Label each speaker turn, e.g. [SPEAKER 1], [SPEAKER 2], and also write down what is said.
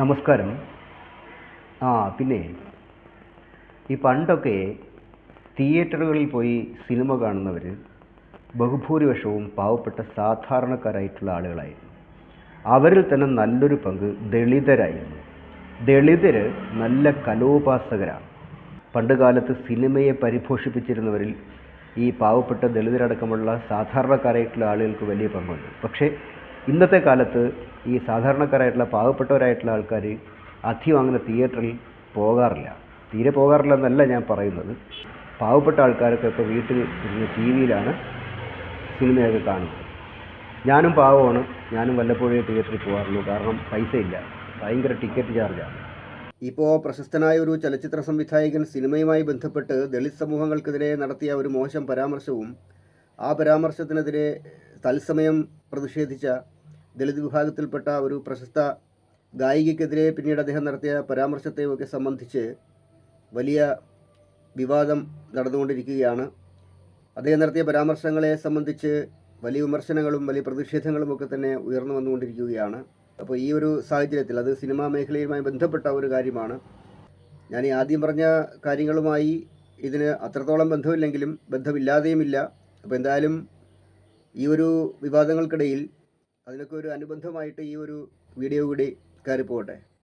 [SPEAKER 1] നമസ്കാരം. ആ പിന്നെ ഈ പണ്ടൊക്കെ തിയേറ്ററുകളിൽ പോയി സിനിമ കാണുന്നവർ ബഹുഭൂരിപക്ഷവും പാവപ്പെട്ട സാധാരണക്കാരായിട്ടുള്ള ആളുകളായിരുന്നു. അവരിൽ തന്നെ നല്ലൊരു പങ്ക് ദളിതരായിരുന്നു. ദളിതർ നല്ല കലോപാസകരാണ്. പണ്ട് കാലത്ത് സിനിമയെ പരിപോഷിപ്പിച്ചിരുന്നവരിൽ ഈ പാവപ്പെട്ട ദളിതരടക്കമുള്ള സാധാരണക്കാരായിട്ടുള്ള ആളുകൾക്ക് വലിയ പങ്കുണ്ട്. പക്ഷേ ഇന്നത്തെ കാലത്ത് ഈ സാധാരണക്കാരായിട്ടുള്ള പാവപ്പെട്ടവരായിട്ടുള്ള ആൾക്കാർ അധികം അങ്ങനെ തിയേറ്ററിൽ പോകാറില്ല. തീരെ പോകാറില്ല എന്നല്ല ഞാൻ പറയുന്നത്. പാവപ്പെട്ട ആൾക്കാരൊക്കെ ഇപ്പോൾ വീട്ടിൽ ഇരുന്ന് ടി വിയിലാണ് സിനിമയൊക്കെ കാണുന്നത്. ഞാനും പാവമാണ്. ഞാനും വല്ലപ്പോഴേ തിയേറ്ററിൽ പോകാറുള്ളൂ. കാരണം പൈസ ഇല്ല ഭയങ്കര ടിക്കറ്റ് ചാർജാണ്. ഇപ്പോൾ പ്രശസ്തനായ ഒരു ചലച്ചിത്ര സംവിധായകൻ സിനിമയുമായി ബന്ധപ്പെട്ട് ദളിത് സമൂഹങ്ങൾക്കെതിരെ നടത്തിയ ഒരു മോശം പരാമർശവും ആ പരാമർശത്തിനെതിരെ തത്സമയം പ്രതിഷേധിച്ച ദളിത് വിഭാഗത്തിൽപ്പെട്ട ഒരു പ്രശസ്ത ഗായികയ്ക്കെതിരെ പിന്നീട് അദ്ദേഹം നടത്തിയ പരാമർശത്തെയൊക്കെ സംബന്ധിച്ച് വലിയ വിവാദം നടന്നുകൊണ്ടിരിക്കുകയാണ്. അദ്ദേഹം നടത്തിയ പരാമർശങ്ങളെ സംബന്ധിച്ച് വലിയ വിമർശനങ്ങളും വലിയ പ്രതിഷേധങ്ങളും ഒക്കെ തന്നെ ഉയർന്നു വന്നുകൊണ്ടിരിക്കുകയാണ്. അപ്പോൾ ഈ ഒരു സാഹചര്യത്തിൽ അത് സിനിമാ മേഖലയുമായി ബന്ധപ്പെട്ട ഒരു കാര്യമാണ്. ഞാൻ ഈ ആദ്യം പറഞ്ഞ കാര്യങ്ങളുമായി ഇതിന് അത്രത്തോളം ബന്ധമില്ലെങ്കിലും ബന്ധമില്ലാതെയുമില്ല. അപ്പോൾ എന്തായാലും ഈ ഒരു വിവാദങ്ങൾക്കിടയിൽ അതിനൊക്കെ ഒരു അനുബന്ധമായിട്ട് ഈ ഒരു വീഡിയോ കൂടി കയറി പോകട്ടെ.